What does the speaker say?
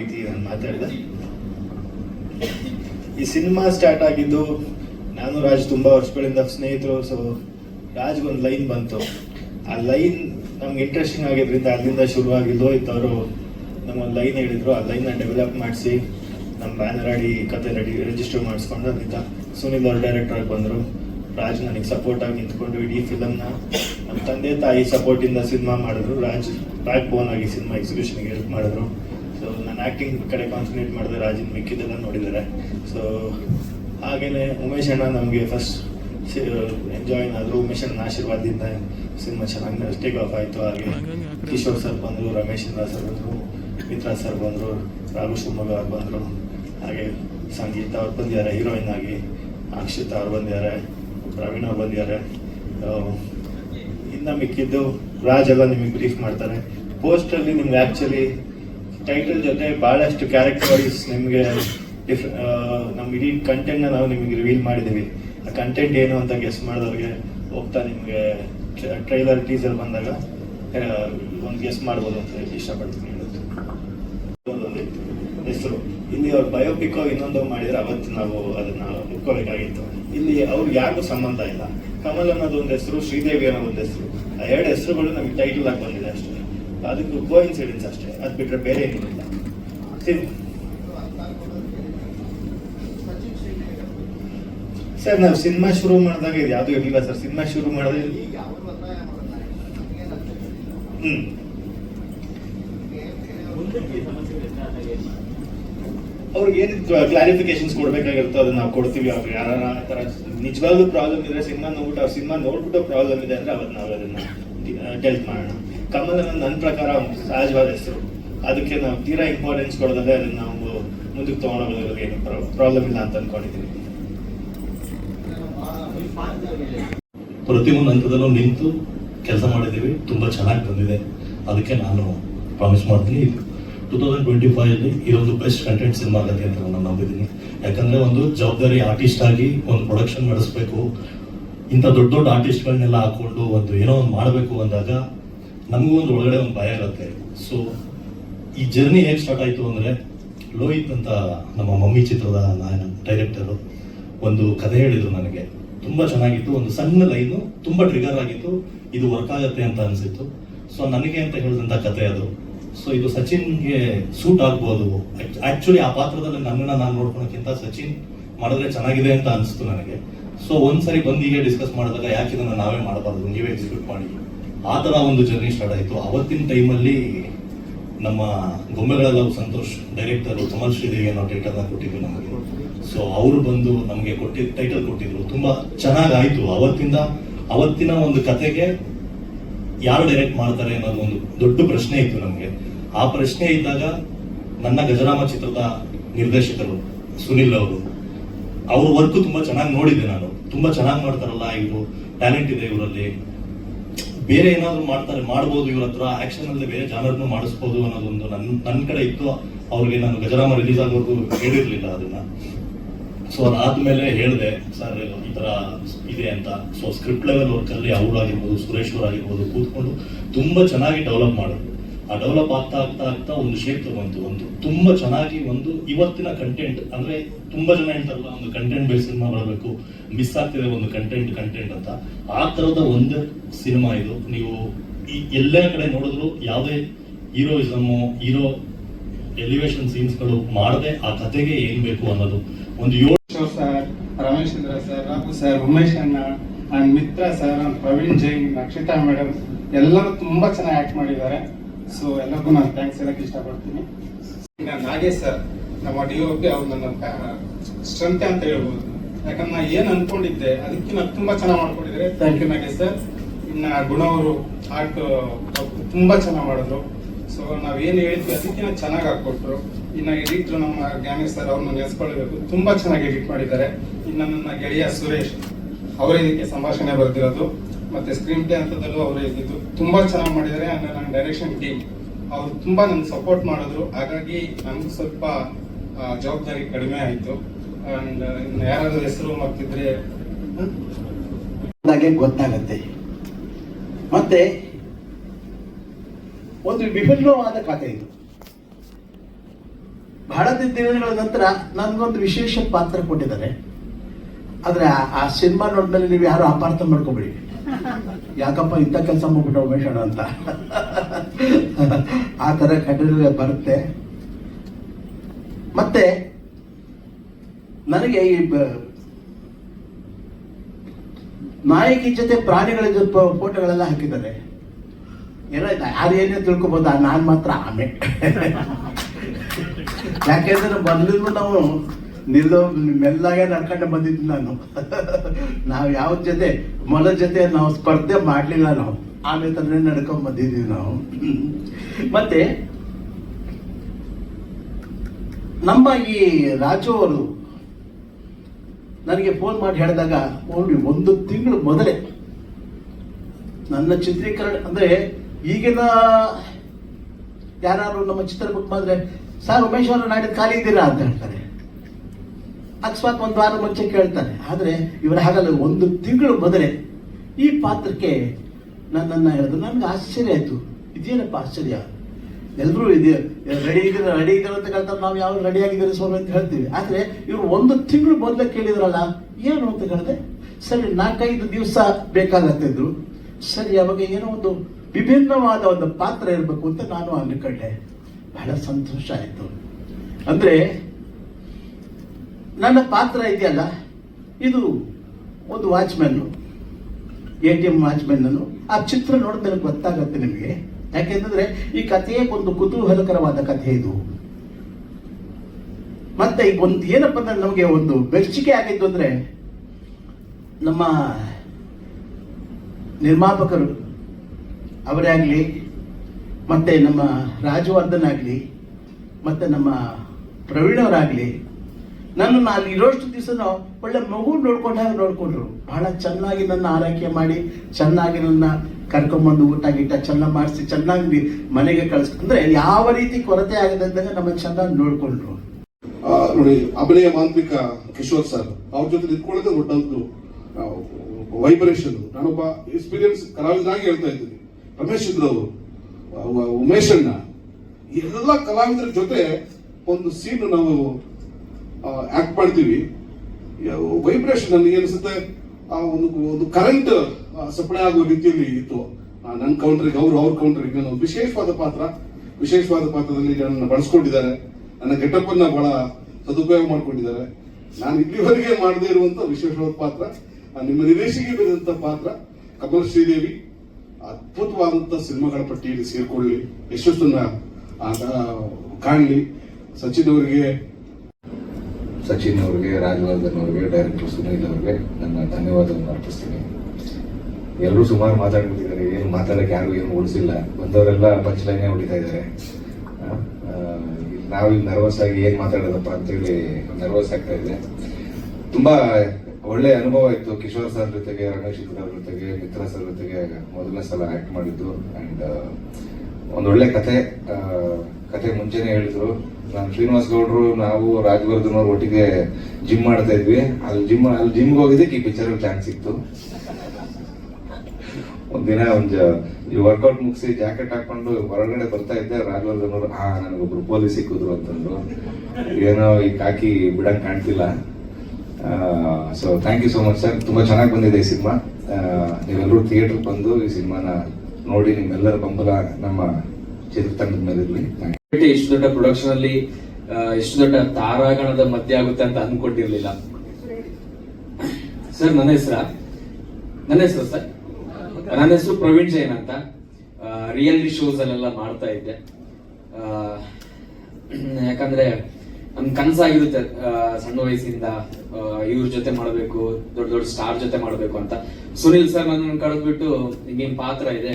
ರೀತಿ ನಾನು ಈ ಸಿನಿಮಾ ಸ್ಟಾರ್ಟ್ ಆಗಿದ್ದು ನಾನು ರಾಜ್ ತುಂಬಾ ವರ್ಷಗಳಿಂದ ಸ್ನೇಹಿತರು ಸೊ ರಾಜ್ಗೆ ಒಂದು ಲೈನ್ ಬಂತು. ಆ ಲೈನ್ ನಮ್ಗೆ ಇಂಟ್ರೆಸ್ಟಿಂಗ್ ಆಗಿದ್ರಿಂದ ಅಲ್ಲಿಂದ ಶುರುವಾಗಿ ಲೋಹಿತ್ ಅವರು ಒಂದು ಲೈನ್ ಹೇಳಿದ್ರು. ಆ ಲೈನ್ನ ಡೆವಲಪ್ ಮಾಡಿಸಿ ನಮ್ಮ ಬ್ಯಾನರ್ ಆಡಿ ಕತೆ ರೆಡಿ ರಿಜಿಸ್ಟರ್ ಮಾಡಿಸ್ಕೊಂಡು ಅಲ್ಲಿಂದ ಸುನಿಲ್ ಅವರು ಡೈರೆಕ್ಟರ್ ಆಗಿ ಬಂದರು. ರಾಜ್ ನನಗೆ ಸಪೋರ್ಟ್ ಆಗಿ ನಿಂತ್ಕೊಂಡು ಇಡೀ ಫಿಲಮ್ನ ನಮ್ಮ ತಂದೆ ತಾಯಿ ಸಪೋರ್ಟಿಂದ ಸಿನಿಮಾ ಮಾಡಿದ್ರು. ರಾಜ್ ಬ್ಯಾಕ್ ಬೋನ್ ಆಗಿ ಸಿನಿಮಾ ಎಕ್ಸಿಕ್ಯೂಷನ್ಗೆ ಹೆಲ್ಪ್ ಮಾಡಿದ್ರು. ಆ್ಯಕ್ಟಿಂಗ್ ಕಡೆ ಕಾನ್ಸಂಟ್ರೇಟ್ ಮಾಡಿದೆ ರಾಜನ್ ಮಿಕ್ಕಿದ್ದೆಲ್ಲ ನೋಡಿದ್ದಾರೆ ಸೊ ಹಾಗೇನೆ ಉಮೇಶ್ ಅಣ್ಣ ನಮಗೆ ಫಸ್ಟ್ ಜಾಯಿನ್ ಆದರು ಉಮೇಶ್ ಅಣ್ಣ ಆಶೀರ್ವಾದದಿಂದ ಸಿನಿಮಾ ಚೆನ್ನಾಗಿ ಟೇಕ್ ಆಫ್ ಆಯಿತು. ಹಾಗೆ ಕಿಶೋರ್ ಸರ್ ಬಂದರು, ರಮೇಶ್ ಚಂದ್ರ ಸರ್ ಬಂದರು, ಮಿತ್ರ ಸರ್ ಬಂದರು, ರಾಘು ಶಿವಮೊಗ್ಗ ಅವ್ರು ಬಂದರು. ಹಾಗೆ ಸಂಗೀತ ಅವ್ರು ಬಂದಿದ್ದಾರೆ ಹೀರೋಯಿನ್ ಆಗಿ. ಅಕ್ಷಿತಾ ಅವ್ರು ಬಂದಿದ್ದಾರೆ ಪ್ರವೀಣ್ ಅವ್ರು ಬಂದಿದ್ದಾರೆ ಇನ್ನು ಮಿಕ್ಕಿದ್ದು ರಾಜ್ ಎಲ್ಲ ನಿಮಗೆ ಬ್ರೀಫ್ ಮಾಡ್ತಾರೆ. ಪೋಸ್ಟಲ್ಲಿ ನಿಮ್ಗೆ ಆಕ್ಚುಲಿ ಟೈಟಲ್ ಜೊತೆ ಬಹಳಷ್ಟು ಕ್ಯಾರೆಕ್ಟರ್ಸ್ ನಿಮಗೆ ನಮ್ಮ ಇಡೀ ಕಂಟೆಂಟ್ನ ನಾವು ನಿಮಗೆ ರಿವೀಲ್ ಮಾಡಿದ್ದೀವಿ. ಆ ಕಂಟೆಂಟ್ ಏನು ಅಂತ ಗೆಸ್ ಮಾಡಿದವ್ರಿಗೆ ಹೋಗ್ತಾ ನಿಮಗೆ ಟ್ರೈಲರ್ ಟೀಸರ್ ಬಂದಾಗ ಒಂದು ಗೆಸ್ ಮಾಡ್ಬೋದು ಅಂತ ಇಷ್ಟಪಡ್ತೀನಿ. ಹೆಸರು. ಇಲ್ಲಿ ಅವ್ರ ಬಯೋಪಿಕ್ ಇನ್ನೊಂದು ಮಾಡಿದ್ರೆ ಅವತ್ತು ನಾವು ಅದನ್ನ ಒಪ್ಕೋಬೇಕಾಗಿತ್ತು ಇಲ್ಲಿ ಅವ್ರಿಗೆ ಯಾರಿಗೂ ಸಂಬಂಧ ಇಲ್ಲ. ಕಮಲ್ ಅನ್ನೋದು ಒಂದು ಹೆಸರು, ಶ್ರೀದೇವಿ ಅನ್ನೋ ಒಂದು ಹೆಸರು. ಆ ಎರಡು ಹೆಸರುಗಳು ನಮಗೆ ಟೈಟಲ್ ಆಗಿ ಬಂದಿದೆ ಅಷ್ಟೇ. ಅದಕ್ಕೆ ಕೋ ಇನ್ಸಿಡೆನ್ಸ್ ಅಷ್ಟೇ. ಅದು ಬಿಟ್ರೆ ಬೇರೆ ಏನಿಲ್ಲ ಸರ್. ನಾವು ಸಿನಿಮಾ ಶುರು ಮಾಡಿದಾಗ ಇದು ಯಾವುದು ಇರಲಿಲ್ಲ ಸರ್. ಸಿನಿಮಾ ಶುರು ಮಾಡಿದ್ರೆ ಹ್ಮ್. ಅವ್ರಿಗೆ ಏನು ಕ್ಲಾರಿಫಿಕೇಶನ್ಸ್ ಕೊಡ್ಬೇಕಾಗಿರುತ್ತೋ ಅದನ್ನ ನಾವು ಕೊಡ್ತೀವಿ. ಅವ್ರಿಗೆ ಯಾರ ಆ ಥರ ನಿಜವಾಗ್ಲೂ ಪ್ರಾಬ್ಲಮ್ ಇದ್ರೆ ಸಿನಿಮಾ ನೋಡ್ಬಿಟ್ಟು ಅವ್ರ ಸಿನಿಮಾ ನೋಡ್ಬಿಟ್ಟು ಪ್ರಾಬ್ಲಮ್ ಇದೆ ಅಂದ್ರೆ ಅವತ್ತು ನಾವು ಅದನ್ನ ಡೆಲ್ಟ್ ಮಾಡೋಣ. ಕಮಲ್ ಅನ್ನೋದು ನನ್ನ ಪ್ರಕಾರ ಒಂದು ಸಹಜವಾದ ಹೆಸರು. ಅದಕ್ಕೆ ನಾವು ತೀರಾ ಇಂಪಾರ್ಟೆನ್ಸ್ ಕೊಡೋದಲ್ಲೇ ಅದನ್ನ ನಾವು ಮುಂದಕ್ಕೆ ತೊಗೊಂಡೋಗೋದ್ರಲ್ಲಿ ಏನು? ಪ್ರಾಬ್ಲಮ್ ಇಲ್ಲ ಅಂತ ಪ್ರತಿ ಒಂದು ಹಂತದಲ್ಲೂ ನಿಂತು ಕೆಲಸ ಮಾಡಿದ್ದೀವಿ. ತುಂಬ ಚೆನ್ನಾಗಿ ಬಂದಿದೆ. ಅದಕ್ಕೆ ನಾನು ಪ್ರಾಮಿಸ್ ಮಾಡ್ತೀನಿ. ಟೂ ತೌಸಂಡ್ ಟ್ವೆಂಟಿ ಫೈವಲ್ಲಿ ಇದೊಂದು ಬೆಸ್ಟ್ ಕಂಟೆಂಟ್ ಸಿನಿಮಾ ಆಗತ್ತೆ ಅಂತ ನಾನು ನಂಬಿದ್ದೀನಿ. ಯಾಕಂದ್ರೆ ಒಂದು ಜವಾಬ್ದಾರಿ ಆರ್ಟಿಸ್ಟ್ ಆಗಿ ಒಂದು ಪ್ರೊಡಕ್ಷನ್ ನಡೆಸಬೇಕು ಇಂಥ ದೊಡ್ಡ ದೊಡ್ಡ ಆರ್ಟಿಸ್ಟ್ಗಳನ್ನೆಲ್ಲ ಹಾಕೊಂಡು ಒಂದು ಏನೋ ಒಂದು ಮಾಡಬೇಕು ಅಂದಾಗ ನಮಗೂ ಒಂದು ಒಳಗಡೆ ಒಂದು ಭಯ ಇರುತ್ತೆ. ಸೊ ಈ ಜರ್ನಿ ಹೇಗೆ ಸ್ಟಾರ್ಟ್ ಆಯಿತು ಅಂದರೆ, ಲೋಹಿತ್ ಅಂತ ನಮ್ಮ ಮಮ್ಮಿ ಚಿತ್ರದ ನಾಯನ ಡೈರೆಕ್ಟರು ಒಂದು ಕಥೆ ಹೇಳಿದ್ರು ನನಗೆ. ತುಂಬ ಚೆನ್ನಾಗಿತ್ತು, ಒಂದು ಸಣ್ಣ ಲೈನು ತುಂಬ ಟ್ರಿಗರ್ ಆಗಿತ್ತು, ಇದು ವರ್ಕ್ ಆಗತ್ತೆ ಅಂತ ಅನಿಸಿತ್ತು. ಸೊ ನನಗೆ ಅಂತ ಹೇಳಿದಂಥ ಕತೆ ಅದು. ಸೊ ಇದು ಸಚಿನ್ಗೆ ಸೂಟ್ ಆಗ್ಬೋದು. ಆ್ಯಕ್ಚುಲಿ ಆ ಪಾತ್ರದಲ್ಲಿ ನನ್ನನ್ನು ನಾನು ನೋಡ್ಕೊಳೋಕ್ಕಿಂತ ಸಚಿನ್ ಮಾಡಿದ್ರೆ ಚೆನ್ನಾಗಿದೆ ಅಂತ ಅನಿಸ್ತು ನನಗೆ. ಸೊ ಒಂದ್ಸರಿ ಬಂದು ಹೀಗೆ ಡಿಸ್ಕಸ್ ಮಾಡಿದಾಗ, ಯಾಕೆ ಇದನ್ನ ನಾವೇ ಮಾಡಬಾರ್ದು, ನೀವೇ ಎಕ್ಸಿಕ್ಯೂಟ್ ಮಾಡಿ. ಆ ಥರ ಒಂದು ಜರ್ನಿ ಸ್ಟಾರ್ಟ್ ಆಯಿತು. ಅವತ್ತಿನ ಟೈಮಲ್ಲಿ ನಮ್ಮ ಗೊಂಬೆಗಳ ಸಂತೋಷ್ ಡೈರೆಕ್ಟರ್ ಕಮಲ್ ಶ್ರೀದೇವಿ ಅನ್ನೋ ಟೈಟಲ್ನ ಕೊಟ್ಟಿದ್ರು ನಮಗೆ. ಸೊ ಅವರು ಬಂದು ನಮಗೆ ಕೊಟ್ಟಿದ್ದ ಟೈಟಲ್ ಕೊಟ್ಟಿದ್ರು. ತುಂಬಾ ಚೆನ್ನಾಗಾಯಿತು ಅವತ್ತಿಂದ, ಅವತ್ತಿನ ಒಂದು ಕತೆಗೆ ಯಾರು ಡೈರೆಕ್ಟ್ ಮಾಡ್ತಾರೆ ಅನ್ನೋದು ಒಂದು ದೊಡ್ಡ ಪ್ರಶ್ನೆ ಇತ್ತು ನಮಗೆ. ಆ ಪ್ರಶ್ನೆ ಇದ್ದಾಗ ನನ್ನ ಗಜರಾಮ ಚಿತ್ರದ ನಿರ್ದೇಶಕರು ಸುನಿಲ್ ಅವರು, ಅವ್ರ ವರ್ಕ್ ತುಂಬಾ ಚೆನ್ನಾಗಿ ನೋಡಿದ್ದೆ ನಾನು. ತುಂಬಾ ಚೆನ್ನಾಗಿ ಮಾಡ್ತಾರಲ್ಲ ಇವರು ಟ್ಯಾಲೆಂಟ್ ಇದೆ ಇವರಲ್ಲಿ. ಬೇರೆ ಏನಾದರೂ ಮಾಡ್ತಾರೆ, ಮಾಡ್ಬೋದು, ಇವ್ರ ಹತ್ರ ಆಕ್ಷನ್ ಅಲ್ಲದೆ ಬೇರೆ ಜಾನರ್ನು ಮಾಡಿಸ್ಬೋದು ಅನ್ನೋದೊಂದು ನನ್ನ ನನ್ನ ಕಡೆ ಇತ್ತು. ಅವ್ರಿಗೆ ನಾನು ಗಜರಾಮ ರಿಲೀಸ್ ಆಗೋದು ಹೇಳಿರಲಿಲ್ಲ ಅದನ್ನ. ಸೊ ಅದಾದ್ಮೇಲೆ ಹೇಳಿದೆ, ಸರ್ ಈ ತರ ಇದೆ ಅಂತ. ಸೊ ಸ್ಕ್ರಿಪ್ಟ್ ಲೆವೆಲ್ ವರ್ಕಲ್ಲಿ ಅವ್ರು ಆಗಿರ್ಬೋದು, ಸುರೇಶ್ ಅವ್ರು ಆಗಿರ್ಬೋದು, ಕೂತ್ಕೊಂಡು ತುಂಬಾ ಚೆನ್ನಾಗಿ ಡೆವಲಪ್ ಮಾಡಿದ್ರು. ಆ ಡೆವಲಪ್ ಆಗ್ತಾ ಆಗ್ತಾ ಆಗ್ತಾ ಒಂದು ಶೇಪ್ ತಗೊಂತು ಒಂದು ತುಂಬಾ ಚೆನ್ನಾಗಿ ಒಂದು ಇವತ್ತಿನ ಕಂಟೆಂಟ್ ಅಂದ್ರೆ ತುಂಬಾ ಜನ ಹೇಳ್ತಾರಲ್ಲ, ಒಂದು ಕಂಟೆಂಟ್ ಬೇಸ್ ಸಿನಿಮಾ ಬರಬೇಕು ಮಿಸ್ ಆಗ್ತಿದೆ ಒಂದು ಕಂಟೆಂಟ್ ಕಂಟೆಂಟ್ ಅಂತ. ಆ ತರದ ಒಂದು ಸಿನಿಮಾ ಇದು. ನೀವು ಈ ಎಲ್ಲ ಕಡೆ ನೋಡಿದ್ರು ಯಾವುದೇ ಹೀರೋಯಿಸಮು ಹೀರೋ ಎಲಿವೇಶನ್ ಸೀನ್ಸ್ಗಳು ಮಾಡದೆ ಆ ಕಥೆಗೆ ಏನ್ ಬೇಕು ಅನ್ನೋದು. ಒಂದು ಏಳು sir Ramesh Chandra sir, Raghu sir, Umesh ಅಣ್ಣ and Mitra sir Praveen Jain Nakshita madam ಎಲ್ಲರೂ ತುಂಬಾ ಚೆನ್ನಾಗಿ ಆಕ್ಟ್ ಮಾಡಿದ್ದಾರೆ. ಸೊ ಎಲ್ಲರಿಗೂ ನಾನು ಥ್ಯಾಂಕ್ಸ್ ಹೇಳಕ್ ಇಷ್ಟಪಡ್ತೀನಿ. ಇನ್ನ ನಾಗೇಶ್ ಸರ್, ನಮ್ಮ ಡಿ ಪಿ ಅವ್ರು ನನ್ನ ಸ್ಟ್ರೆಂತ್ ಅಂತ ಹೇಳ್ಬೋದು. ಯಾಕಂದ್ರೆ ನಾ ಏನ್ ಅನ್ಕೊಂಡಿದ್ದೆ ಅದಕ್ಕಿಂತ ತುಂಬಾ ಚೆನ್ನಾಗಿ ಮಾಡ್ಕೊಂಡಿದ್ರೆ ಥ್ಯಾಂಕ್ ಯು ನಾಗೇಶ್ ಸರ್. ಇನ್ನ ಗುಣ ಅವರು ಆರ್ಟ್ ತುಂಬಾ ಚೆನ್ನಾಗಿ ಮಾಡಿದ್ರು. ಸೊ ನಾವ್ ಏನ್ ಹೇಳಿದ್ವಿ ಅದಕ್ಕಿಂತ ಚೆನ್ನಾಗಿ ಹಾಕೊಟ್ರು ಇನ್ನ ಎಡಿಟ್ರು ನಮ್ಮ ಜ್ಞಾನೇಶ್ ಸರ್ ಅವ್ರನ್ನ ನೆನೆಸ್ಕೊಳ್ಬೇಕು ತುಂಬಾ ಚೆನ್ನಾಗಿ ಎಡಿಟ್ ಮಾಡಿದ್ದಾರೆ. ಇನ್ನ ನನ್ನ ಗೆಳೆಯ ಸುರೇಶ್, ಅವರೇ ಇದಕ್ಕೆ ಸಂಭಾಷಣೆ ಬರ್ದಿರೋದು. ಮತ್ತೆ ಸ್ಕ್ರೀನ್ ಪ್ಲೇ ಅಂತದಲ್ಲೂ ಅವರು ಇದ್ದಿದ್ದು ತುಂಬಾ ಚೆನ್ನಾಗಿ ಮಾಡಿದ್ದಾರೆ ಅಂದ್ರೆ ನನ್ನ ಡೈರೆಕ್ಷನ್ ಟೀಮ್ ಅವ್ರು ತುಂಬಾ ನನ್ಗೆ ಸಪೋರ್ಟ್ ಮಾಡಿದ್ರು. ಹಾಗಾಗಿ ನನಗೆ ಸ್ವಲ್ಪ ಜವಾಬ್ದಾರಿ ಕಡಿಮೆ ಆಯ್ತು. ಅಂಡ್ ಯಾರಾದ್ರೂ ಹೆಸರು ಮತ್ತಿದ್ರೆ ಗೊತ್ತಾಗತ್ತೆ. ಮತ್ತೆ ಒಂದು ವಿಭಿನ್ನವಾದ ಕಥೆ ಇದು. ಬಹಳ ದಿನಗಳ ನಂತರ ನನಗೊಂದು ವಿಶೇಷ ಪಾತ್ರ ಕೊಟ್ಟಿದ್ದಾರೆ. ಆದ್ರೆ ಆ ಸಿನಿಮಾ ನೋಡಿದ್ಮೇಲೆ ನೀವು ಯಾರು ಅಪಾರ್ಥ ಮಾಡ್ಕೋಬೇಡಿ. ಯಾಕಪ್ಪ ಇಂಥ ಕೆಲಸ ಮಾಡ್ಬಿಟ್ಟು ಉಮೇಶ್ ಅಂತ? ಆ ತರ ಕಠಿಣ ಬರುತ್ತೆ. ಮತ್ತೆ, ನನಗೆ ಈ ನಾಯಕಿ ಜೊತೆ ಪ್ರಾಣಿಗಳ ಜೊತೆ ಫೋಟೋಗಳೆಲ್ಲ ಹಾಕಿದ್ದಾರೆ. ಏನಾಯ್ತಾ ಯಾರು ಏನೇ ತಿಳ್ಕೊಬೋದ ನಾನು ಮಾತ್ರ ಆಮೆ. ಯಾಕೆಂದ್ರೆ ಮೊದಲಿಂದ ನಾವು ನಿಲ್ಲೋ, ಮೆಲ್ಲಾಗೆ ನಡ್ಕೊಂಡು ಬಂದಿದ್ದೀನಿ ನಾನು. ನಾವು ಯಾವ ಜೊತೆ ಮೊಲ ಜೊತೆ ನಾವು ಸ್ಪರ್ಧೆ ಮಾಡಲಿಲ್ಲ ನಾವು. ಆಮೇಲೆ ತಂದ್ರೆ ನಡ್ಕೊಂಡ್ ಬಂದಿದ್ದೀವಿ ನಾವು. ಮತ್ತೆ, ನಮ್ಮ ಈ ರಾಜು ಅವರು ನನಗೆ ಫೋನ್ ಮಾಡಿ ಹೇಳಿದಾಗ ಓಡಿ ಒಂದು ತಿಂಗಳು ಮೊದಲೇ ನನ್ನ ಚಿತ್ರೀಕರಣ ಅಂದ್ರೆ ಈಗಿನ ಯಾರು ನಮ್ಮ ಚಿತ್ರ ಬುಕ್ ಮಾಡಿದ್ರೆ, ಸರ್, ಉಮೇಶ್ ಅವರು ನಾಡಿದ್ದು ಖಾಲಿ ಇದ್ದೀರಾ ಅಂತ ಹೇಳ್ತಾರೆ. ಅಕಸ್ಮಾತ್ ಒಂದು ವಾರ ಮುಂಚೆ ಕೇಳ್ತಾನೆ. ಆದ್ರೆ ಇವರು ಹಾಗಲ್ಲ, ಒಂದು ತಿಂಗಳು ಮೊದಲೇ ಈ ಪಾತ್ರಕ್ಕೆ ನನ್ನನ್ನು ಹೇಳಿದ್ರು ನನಗೆ ಆಶ್ಚರ್ಯ ಆಯ್ತು. ಇದೇನಪ್ಪ ಆಶ್ಚರ್ಯ? ಎಲ್ಲರೂ ಇದೆ ರೆಡಿ ಇದ್ರೆ ರೆಡಿ ಇದ್ರು ಅಂತ ಕೇಳ್ತಾರೆ, ನಾವು ಯಾವ ರೆಡಿ ಆಗಿದ್ದೀರಿ ಸ್ವಾಮಿ ಅಂತ ಹೇಳ್ತೀವಿ. ಆದ್ರೆ ಇವರು ಒಂದು ತಿಂಗಳು ಮೊದಲೇ ಕೇಳಿದ್ರಲ್ಲ, ಏನು ಅಂತ ಹೇಳಿದೆ ಸರಿ, ನಾಲ್ಕೈದು ದಿವಸ ಬೇಕಾಗತ್ತಿದ್ರು ಸರಿ, ಅವಾಗ ಏನೋ ಒಂದು ವಿಭಿನ್ನವಾದ ಒಂದು ಪಾತ್ರ ಇರಬೇಕು ಅಂತ ನಾನು ಅನ್ಕೊಂಡೆ ಬಹಳ ಸಂತೋಷ ಆಯ್ತು. ಅಂದ್ರೆ ನನ್ನ ಪಾತ್ರ ಇದೆಯಲ್ಲ? ಇದು ಒಂದು watchman. A T M watchman ಆ ಚಿತ್ರ ನೋಡಿದ್ರೆ ನನಗೆ ಗೊತ್ತಾಗತ್ತೆ ನಿಮಗೆ. ಯಾಕೆಂತಂದ್ರೆ ಈ ಕಥೆಯೇ ಒಂದು ಕುತೂಹಲಕರವಾದ ಕಥೆ ಇದು. ಮತ್ತೆ ಈಗ ಒಂದು ಏನಪ್ಪ ಅಂದ್ರೆ ನಮಗೆ ಒಂದು ಬೆಚ್ಚಿಕೆ ಆಗಿದ್ದು ಅಂದ್ರೆ ನಮ್ಮ ನಿರ್ಮಾಪಕರು ಅವರೇ ಆಗಲಿ, ಮತ್ತೆ ನಮ್ಮ ರಾಜವರ್ಧನ್ ಆಗಲಿ, ಮತ್ತೆ ನಮ್ಮ ಪ್ರವೀಣ್ ಅವರಾಗಲಿ ನನ್ನನ್ನು ಅಲ್ಲಿ ಇರೋಷ್ಟು ದಿವಸ ಒಳ್ಳೆ ಮಗು ನೋಡ್ಕೊಂಡ ಹಾಗೆ ನೋಡ್ಕೊಂಡ್ರು ಬಹಳ ಚೆನ್ನಾಗಿ ನನ್ನ ಆರೈಕೆ ಮಾಡಿ, ಚೆನ್ನಾಗಿ ನನ್ನ ಕರ್ಕೊಂಬಂದು ಊಟ ಗಿಟ್ಟ ಚೆನ್ನಾಗಿ ಮಾಡಿಸಿ, ಚೆನ್ನಾಗಿ ಮನೆಗೆ ಕಳಿಸ್. ಅಂದ್ರೆ ಯಾವ ರೀತಿ ಕೊರತೆ ಆಗದಂದಾಗ ನಮ್ಮ ಚೆನ್ನಾಗಿ ನೋಡ್ಕೊಂಡ್ರು ನೋಡಿ, ಅಭಿನಯ ಮಾಂತ್ರಿಕ ಕಿಶೋರ್ ಸರ್, ಅವ್ರ ಜೊತೆ ನಿಂತ್ಕೊಳ್ಳೋದು ಒಂದು ವೈಬ್ರೇಷನ್ ನಾನೊಬ್ಬ ಎಕ್ಸ್ಪೀರಿಯನ್ಸ್ ಕಲಾವಿದನಾಗಿ ಹೇಳ್ತಾ ಇದ್ದೀನಿ. ರಮೇಶ್ ಚಂದ್ರ ಅವರು ಅವ- ಉಮೇಶ್ ಅಣ್ಣ ಎಲ್ಲ ಕಲಾವಿದರ ಜೊತೆ ಒಂದು ಸೀನ್ ನಾವು ಆಕ್ಟ್ ಮಾಡ್ತೀವಿ. ವೈಬ್ರೇಷನ್ ನನಗೆ ಅನಿಸುತ್ತೆ ಆ, ಒಂದು ಒಂದು ಕರೆಂಟ್ ಸಪ್ಲೈ ಆಗೋ ರೀತಿಯಲ್ಲಿ ಇತ್ತು. ನನ್ನ ಕೌಂಟ್ರಿಗೆ ಅವರು, ಅವ್ರ ಕೌಂಟ್ರಿಗೆ ನಾನು ವಿಶೇಷವಾದ ಪಾತ್ರ. ವಿಶೇಷವಾದ ಪಾತ್ರದಲ್ಲಿ ನನ್ನ ಬಳಸ್ಕೊಂಡಿದ್ದಾರೆ. ನನ್ನ ಗೆಟಪ್ ಅನ್ನ ಬಹಳ ಸದುಪಯೋಗ ಮಾಡ್ಕೊಂಡಿದ್ದಾರೆ. ನಾನು ಇಲ್ಲಿವರೆಗೆ ಮಾಡದೇ ಇರುವಂತ ವಿಶೇಷವಾದ ಪಾತ್ರ ನಿಮ್ಮ ನಿರೀಕ್ಷೆಗೆ ಬಂದಂತ ಪಾತ್ರ, ಕಮಲ್ ಶ್ರೀದೇವಿ. ಅದ್ಭುತವಾದಂತ ಸಿನಿಮಾಗಳ ಪಟ್ಟಿಯಲ್ಲಿ ಸೇರ್ಕೊಳ್ಳಿ. ಯಶಸ್ಸನ್ನ ಕಾಣಲಿ. ಸಚಿನ್ ಅವರಿಗೆ ಸಚಿನ್ ಅವ್ರಿಗೆ, ರಾಜವರ್ಧನ್ ಅವ್ರಿಗೆ, ಡೈರೆಕ್ಟರ್ ಸುನೀಲ್ ಅವ್ರಿಗೆ ನನ್ನ ಧನ್ಯವಾದವನ್ನು ಅರ್ಪಿಸ್ತೀನಿ. ಎಲ್ಲರೂ ಸುಮಾರು ಮಾತಾಡ್ಬಿಟ್ಟಿದ್ದಾರೆ, ಏನು ಮಾತಾಡಕ್ಕೆ ಯಾರು ಏನು ಉಳಿಸಿಲ್ಲ. ಬಂದವರೆಲ್ಲ ಪಂಚಲೈನೇ ಹೊಡಿತಾ ಇದ್ದಾರೆ. ನಾವೀಗ ನರ್ವಸ್ ಆಗಿ ಏನು ಮಾತಾಡೋದಪ್ಪ ಅಂತೇಳಿ ನರ್ವಸ್ ಆಗ್ತಾ ಇದೆ ತುಂಬಾ ಒಳ್ಳೆ ಅನುಭವ ಇತ್ತು ಕಿಶೋರ್ ಸರ್ ಜೊತೆಗೆ, ರಮೇಶ್ ಅವ್ರ ಜೊತೆಗೆ, ಮಿತ್ರ ಸರ್ ಜೊತೆಗೆ ಮೊದಲನೇ ಸಲ ಆಕ್ಟ್ ಮಾಡಿದ್ದು. ಅಂಡ್ ಒಂದೊಳ್ಳೆ ಕತೆ ಕತೆ ಮುಂಚೆನೆ ಹೇಳಿದ್ರು. ನಾನು ಶ್ರೀನಿವಾಸ್ ಗೌಡ್ರು ನಾವು ರಾಜವರ್ಧನ್ ಅವ್ರ ಒಟ್ಟಿಗೆ ಜಿಮ್ ಮಾಡ್ತಾ ಇದ್ವಿ. ಅಲ್ಲಿ ಜಿಮ್ ಅಲ್ಲಿ ಜಿಮ್ಗೆ ಹೋಗಿದ್ದಕ್ಕೆ ಈ ಪಿಕ್ಚರ್ ಚಾನ್ಸ್ ಸಿಕ್ತು ಒಂದಿನ ಒಂದು ವರ್ಕೌಟ್ ಮುಗಿಸಿ ಜಾಕೆಟ್ ಹಾಕೊಂಡು ಹೊರಗಡೆ ಬರ್ತಾ ಇದ್ದೆ. ರಾಜವರ್ಧನ್ ಅವರು ಹಾ ನನಗೊಬ್ರು ಪೊಲೀಸ್ ಸಿಕ್ಕಿದ್ರು ಅಂತಂದ್ರು. ಏನೋ ಈ ಕಾಕಿ ಬಿಡಂಗ್ ಕಾಣ್ತಿಲ್ಲ. So thank you so much sir ತುಂಬಾ ಚೆನ್ನಾಗಿ ಬಂದಿದೆ ಈ ಸಿನಿಮಾ. ನೀವೆಲ್ಲರೂ ಥಿಯೇಟರ್ ಬಂದು ಈ ಸಿನಿಮಾನ ನೋಡಿ, ನಿಮ್ಮೆಲ್ಲರ ಬೆಂಬಲ ನಮ್ಮ ಚಿತ್ರತಂಡದ ಇಷ್ಟು ದೊಡ್ಡ ಪ್ರೊಡಕ್ಷನ್ ಅಲ್ಲಿ ಇಷ್ಟು ದೊಡ್ಡ ತಾರಾಗಣದ ಮಧ್ಯ ಆಗುತ್ತೆ ಅಂತ ಅನ್ಕೊಂಡಿರ್ಲಿಲ್ಲ ಸರ್, ನನ್ನ ಹೆಸರ? ನನ್ನ ಹೆಸರು ಸರ್? ನನ್ನ ಹೆಸರು ಪ್ರವೀಣ್ ಜೈನ್ ಅಂತ. ರಿಯಾಲಿಟಿ ಶೋಸ್ ಅಲ್ಲೆಲ್ಲ ಮಾಡ್ತಾ ಇದ್ದೆ. ಯಾಕಂದ್ರೆ ನಮ್ ಕನ್ಸಾಗಿರುತ್ತೆ ಸಣ್ಣ ವಯಸ್ಸಿಂದ ಇವ್ರ ಜೊತೆ ಮಾಡಬೇಕು, ದೊಡ್ಡ ದೊಡ್ಡ ಸ್ಟಾರ್ ಜೊತೆ ಮಾಡಬೇಕು ಅಂತ. ಸುನಿಲ್ ಸರ್ ನನ್ನ ಕಳೆದ್ಬಿಟ್ಟು ಹಿಂಗಿನ ಪಾತ್ರ ಇದೆ?